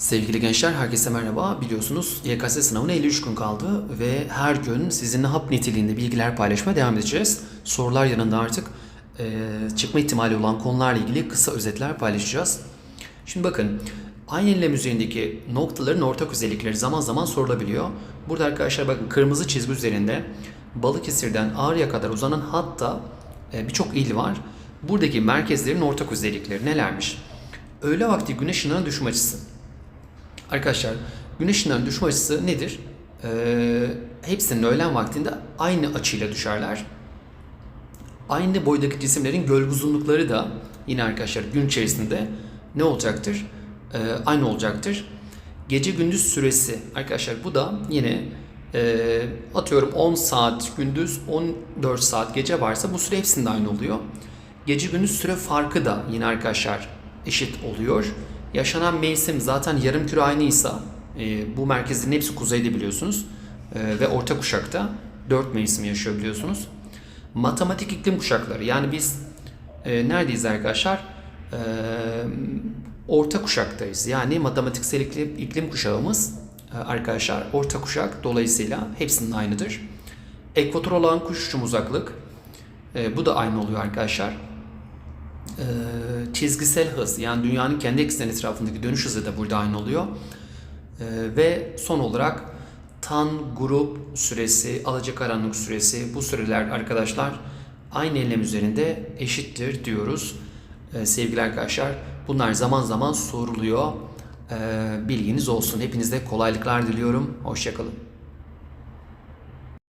Sevgili gençler herkese merhaba. Biliyorsunuz YKS sınavına 53 gün kaldı ve her gün sizinle hap niteliğinde bilgiler paylaşmaya devam edeceğiz. Sorular yanında artık e, çıkma ihtimali olan konularla ilgili kısa özetler paylaşacağız. Şimdi bakın aynı enlem üzerindeki noktaların ortak özellikleri zaman zaman sorulabiliyor. Burada arkadaşlar bakın kırmızı çizgi üzerinde Balıkesir'den Ağrı'ya kadar uzanan hatta e, birçok il var. Buradaki merkezlerin ortak özellikleri nelermiş? Öğle vakti güneş ışınlarının düşme açısı. Arkadaşlar güneş düşme açısı nedir? Ee, hepsinin öğlen vaktinde aynı açıyla düşerler. Aynı boydaki cisimlerin gölge uzunlukları da yine arkadaşlar gün içerisinde ne olacaktır? Ee, aynı olacaktır. Gece gündüz süresi arkadaşlar bu da yine e, atıyorum 10 saat gündüz 14 saat gece varsa bu süre hepsinde aynı oluyor. Gece gündüz süre farkı da yine arkadaşlar eşit oluyor. Yaşanan mevsim zaten yarım küre aynıysa e, bu merkezlerin hepsi kuzeyde biliyorsunuz E, ve orta kuşakta 4 mevsim yaşıyor biliyorsunuz. Matematik iklim kuşakları yani biz e, neredeyiz arkadaşlar? E, orta kuşaktayız. Yani matematiksel iklim, iklim kuşağımız e, arkadaşlar orta kuşak dolayısıyla hepsinin aynıdır. Ekvator olan kuş uçum uzaklık e, bu da aynı oluyor arkadaşlar. E, çizgisel hız yani dünyanın kendi ekseni etrafındaki dönüş hızı da burada aynı oluyor. E, ve son olarak tan grup süresi, alacakaranlık süresi bu süreler arkadaşlar aynı enlem üzerinde eşittir diyoruz. E, sevgili arkadaşlar bunlar zaman zaman soruluyor. E, bilginiz olsun. Hepinize kolaylıklar diliyorum. Hoşçakalın.